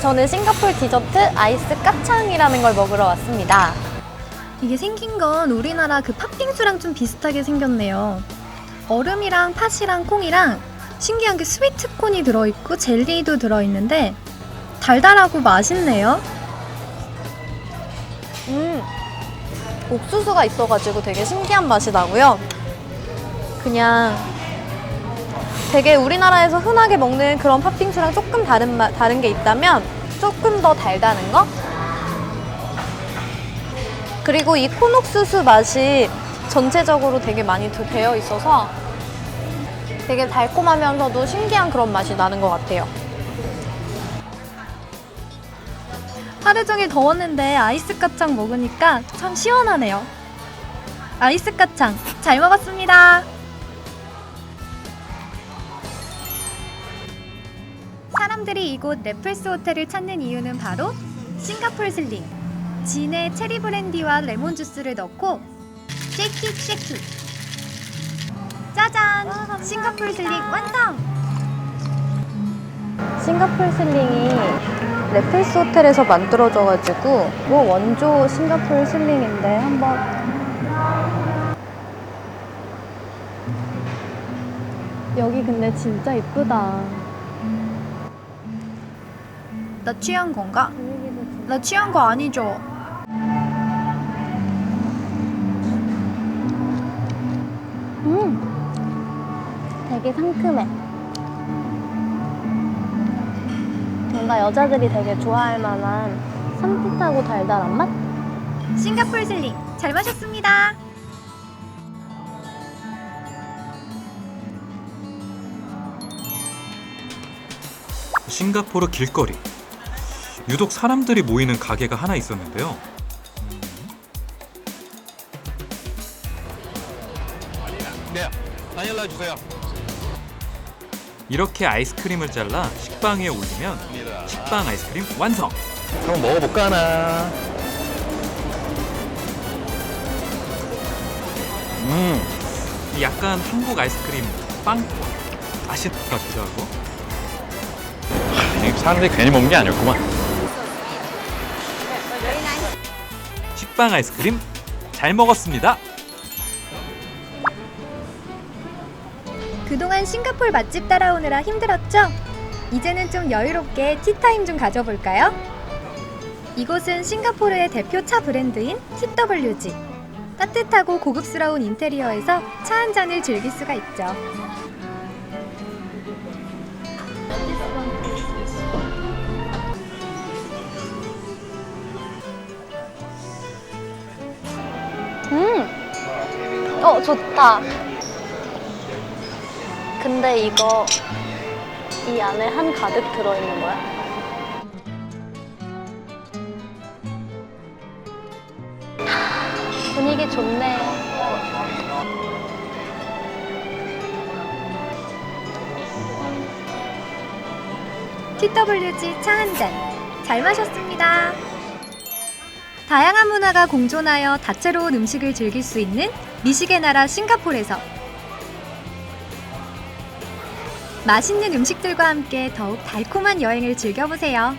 저는 싱가포르 디저트 아이스 까창이라는 걸 먹으러 왔습니다. 이게 생긴 건 우리나라 그 팥빙수랑 좀 비슷하게 생겼네요. 얼음이랑 팥이랑 콩이랑 신기한 게 스위트콘이 들어있고 젤리도 들어있는데 달달하고 맛있네요. 음, 옥수수가 있어가지고 되게 신기한 맛이 나고요. 그냥 되게 우리나라에서 흔하게 먹는 그런 팥빙수랑 조금 다른 맛, 다른 게 있다면 조금 더 달다는 거? 그리고 이 콘옥수수 맛이 전체적으로 되게 많이 드- 배어 있어서 되게 달콤하면서도 신기한 그런 맛이 나는 것 같아요. 하루 종일 더웠는데 아이스 까창 먹으니까 참 시원하네요. 아이스 까창 잘 먹었습니다. 사람들이 이곳 레플스 호텔을 찾는 이유는 바로 싱가폴 슬링. 진의 체리 브랜디와 레몬 주스를 넣고 쉐이키 쉐이키. 짜잔! 싱가폴 슬링 완성! 싱가폴 슬링이 레플스 호텔에서 만들어져가지고 뭐 원조 싱가폴 슬링인데 한번 여기 근데 진짜 이쁘다 나 취한 건가? 나 취한 거 아니죠? 음 되게 상큼해 뭔가 여자들이 되게 좋아할 만한 산뜻하고 달달한 맛? 싱가폴 슬링 잘 마셨습니다. 싱가포르 길거리. 유독 사람들이 모이는 가게가 하나 있었는데요. 네, 다니엘라 주세요. 이렇게 아이스크림을 잘라 식빵 위에 올리면 식빵 아이스크림 완성. 한번 먹어볼까 하나. 음, 약간 한국 아이스크림 빵 맛이 같기도 하고. 이 사람들이 괜히 먹는 게 아니었구만. 식빵 아이스크림 잘 먹었습니다. 그동안 싱가폴 맛집 따라오느라 힘들었죠? 이제는 좀 여유롭게 티타임 좀 가져볼까요? 이곳은 싱가포르의 대표 차 브랜드인 TWG. 따뜻하고 고급스러운 인테리어에서 차 한 잔을 즐길 수가 있죠. 어, 좋다. 근데 이거 이 안에 한 가득 들어있는 거야? 분위기 좋네. TWG 차 한 잔. 잘 마셨습니다. 다양한 문화가 공존하여 다채로운 음식을 즐길 수 있는 미식의 나라 싱가포르에서 맛있는 음식들과 함께 더욱 달콤한 여행을 즐겨보세요.